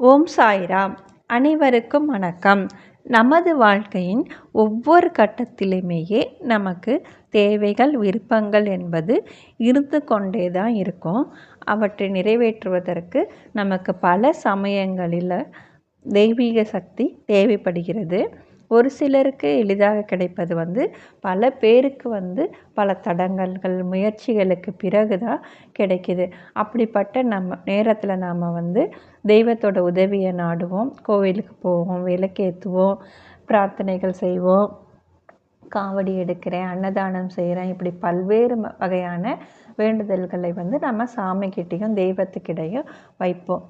ஓம் சாய்ராம். அனைவருக்கும் வணக்கம். நமது வாழ்க்கையின் ஒவ்வொரு கட்டத்திலுமேயே நமக்கு தேவைகள் விருப்பங்கள் என்பது இருந்து கொண்டே தான் இருக்கும். அவற்றை நிறைவேற்றுவதற்கு நமக்கு பல சமயங்களில் தெய்வீக சக்தி தேவைப்படுகிறது. ஒரு சிலருக்கு எளிதாக கிடைப்பது வந்து பல பேருக்கு வந்து பல தடங்கல்கள் முயற்சிகளுக்கு பிறகு தான் கிடைக்கிது. அப்படிப்பட்ட நம்ம நேரத்தில் நாம் வந்து தெய்வத்தோட உதவியை நாடுவோம். கோவிலுக்கு போவோம் விளக்கேற்றுவோம் பிரார்த்தனைகள் செய்வோம். காவடி எடுக்கிறேன் அன்னதானம் செய்கிறேன் இப்படி பல்வேறு வகையான வேண்டுதல்களை வந்து நம்ம சாமிக்கிட்டேயும் தெய்வத்துக்கிட்டையும் வைப்போம்.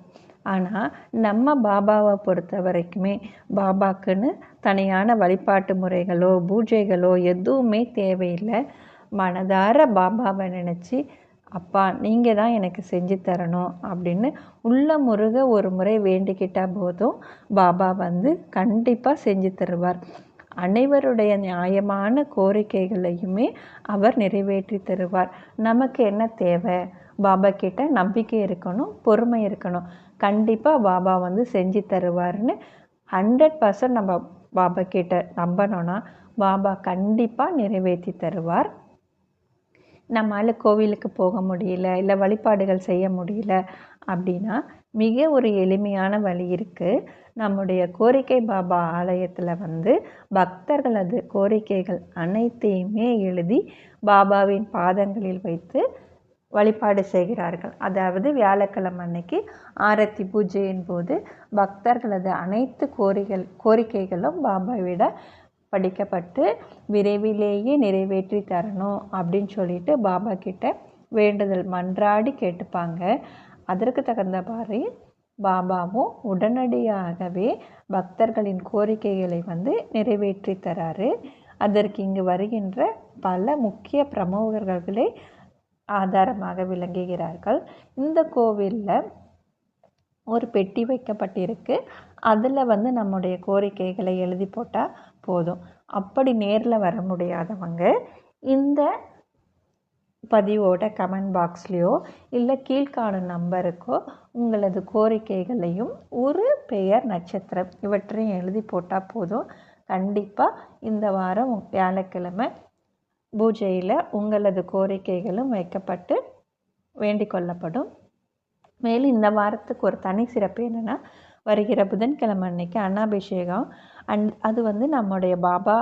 ஆனால் நம்ம பாபாவை பொறுத்த வரைக்குமே பாபாக்குன்னு தனியான வழிபாட்டு முறைகளோ பூஜைகளோ எதுவுமே தேவையில்லை. மனதார பாபாவை நினச்சி அப்பா நீங்கள் தான் எனக்கு செஞ்சு தரணும் அப்படின்னு உள்ள முருக ஒரு முறை வேண்டிக்கிட்டால் போதும் பாபா வந்து கண்டிப்பாக செஞ்சு தருவார். அனைவருடைய நியாயமான கோரிக்கைகளையுமே அவர் நிறைவேற்றி தருவார். நமக்கு என்ன தேவை? பாபா கிட்ட நம்பிக்கை இருக்கணும் பொறுமை இருக்கணும். கண்டிப்பாக பாபா வந்து செஞ்சு தருவார்னு ஹண்ட்ரட் பர்சன்ட் நம்ம பாபா கிட்ட நம்பணும்னா பாபா கண்டிப்பாக நிறைவேற்றி தருவார். நம்மளால் கோவிலுக்கு போக முடியல இல்லை வழிபாடுகள் செய்ய முடியல அப்படின்னா மிக ஒரு எளிமையான வழி இருக்குது நம்முடைய கோரிக்கை பாபா ஆலயத்தில் வந்து பக்தர்களது கோரிக்கைகள் அனைத்தையுமே எழுதி பாபாவின் பாதங்களில் வைத்து வழிபாடு செய்கிறார்கள். அதாவது வியாழக்கிழமை அன்னைக்கு ஆரத்தி பூஜையின் போது பக்தர்களது அனைத்து கோரிகள் கோரிக்கைகளும் பாபாவிட படிக்கப்பட்டு விரைவிலேயே நிறைவேற்றி தரணும் அப்படின்னு சொல்லிட்டு பாபா கிட்ட வேண்டுதல் மன்றாடி கேட்டுப்பாங்க. அதற்கு தகுந்த மாதிரி பாபாவும் உடனடியாகவே பக்தர்களின் கோரிக்கைகளை வந்து நிறைவேற்றி தராரு. அதற்கு இங்கு வருகின்ற பல முக்கிய பிரமுகர்களே ஆதாரமாக விளங்குகிறார்கள். இந்த கோவிலில் ஒரு பெட்டி வைக்கப்பட்டிருக்கு. அதில் வந்து நம்முடைய கோரிக்கைகளை எழுதி போட்டால் போதும். அப்படி நேரில் வர முடியாதவங்க இந்த பதிவோட கமெண்ட் பாக்ஸ்லேயோ இல்லை கீழ்காணும் நம்பருக்கோ உங்களது கோரிக்கைகளையும் ஒரு பெயர் நட்சத்திரம் இவற்றையும் எழுதி போட்டால் போதும். கண்டிப்பாக இந்த வாரம் வியாழக்கிழமை பூஜையில் உங்களது கோரிக்கைகளும் வைக்கப்பட்டு வேண்டிக் கொள்ளப்படும். மேலும் இந்த வாரத்துக்கு ஒரு தனி சிறப்பு என்னென்னா வருகிற புதன்கிழமை அன்னைக்கு அன்னாபிஷேகம். அன் அது வந்து நம்முடைய பாபா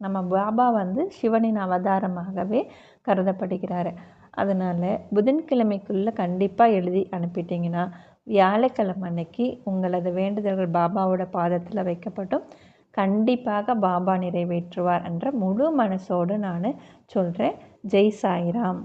நம்ம பாபா வந்து சிவனின் அவதாரமாகவே கருதப்படுகிறார். அதனால் புதன்கிழமைக்குள்ளே கண்டிப்பாக எழுதி அனுப்பிட்டிங்கன்னா வியாழக்கிழமை அன்னைக்கு உங்களது வேண்டுதல்கள் பாபாவோட பாதத்தில் வைக்கப்பட்டும். கண்டிப்பாக பாபா நிறைவேற்றுவார் என்ற முழு மனசோடு நான் சொல்கிறேன் ஜெய் சாய்ராம்.